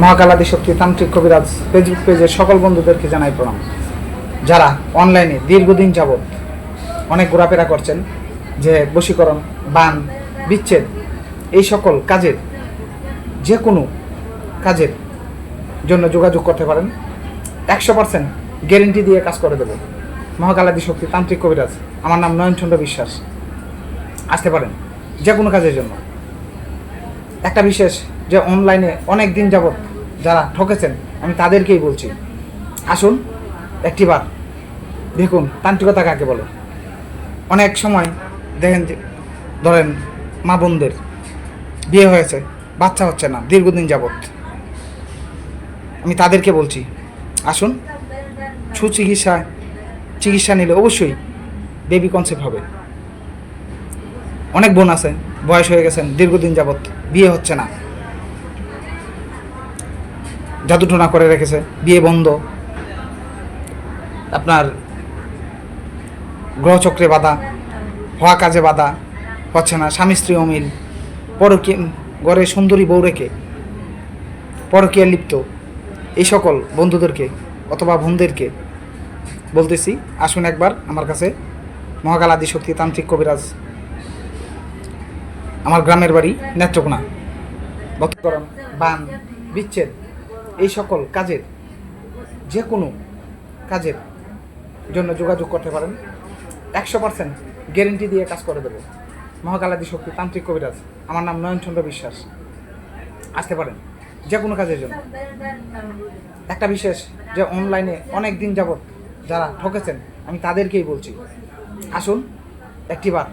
মহাকালাদি শক্তি তান্ত্রিক কবিরাজ ফেসবুক পেজের সকল বন্ধুদেরকে জানাই প্রণাম। যারা অনলাইনে দীর্ঘদিন যাবৎ অনেক ঘোরাফেরা করছেন যে বশীকরণ, বান, বিচ্ছেদ, এই সকল কাজের যে কোনো কাজের জন্য যোগাযোগ করতে পারেন। একশো পার্সেন্ট গ্যারেন্টি দিয়ে কাজ করে দেবো। মহাকালাদি শক্তি তান্ত্রিক কবিরাজ, আমার নাম নয়নচন্দ্র বিশ্বাস। আসতে পারেন যে কোনো কাজের জন্য। একটা বিশেষ যে অনলাইনে অনেক দিন যাবৎ যারা ঠকেছেন, আমি তাদেরকেই বলছি, আসুন একটিবার দেখুন, তান্ত্রিকতা কাকে বলে। অনেক সময় দেখেন যে, ধরেন, মা বোনদের বিয়ে হয়েছে, বাচ্চা হচ্ছে না, দীর্ঘদিন যাবৎ। আমি তাদেরকে বলছি, আসুন, সুচিকিৎসা, চিকিৎসা নিলে অবশ্যই বেবি কনসেপ্ট হবে। অনেক বোন আছে, বয়স হয়ে গেছেন, দীর্ঘদিন যাবৎ বিয়ে হচ্ছে না। জাদুটোনা করে রেখেছে, বিয়ে বন্ধ। আপনার গ্রহচক্রে বাধা, হওয়া কাজে বাধা, হচ্ছে না, স্বামী স্ত্রী অমিল, পরকীয়, ঘরে সুন্দরী বউ রেখে, পরকীয়া লিপ্ত, এই সকল বন্ধুদেরকে অথবা বোনদেরকে বলতেছি, আসুন একবার আমার কাছে মহাকাল আদি শক্তি তান্ত্রিক কবিরাজ, আমার গ্রামের বাড়ি নেত্রকোনা বক্তকরণ বান, বিচ্ছেদ এই সকল কাজের যে কোনো কাজের জন্য যোগাযোগ করতে পারেন। একশো পার্সেন্ট গ্যারেন্টি দিয়ে কাজ করে দেবো। মহাকালাদি শক্তি, তান্ত্রিক কবিরাজ, আমার নাম নয়নচন্দ্র বিশ্বাস। আসতে পারেন যে কোনো কাজের জন্য। একটা বিশেষ যে অনলাইনে অনেক দিন যাবৎ যারা ঠকেছেন, আমি তাদেরকেই বলছি, আসুন একটিবার।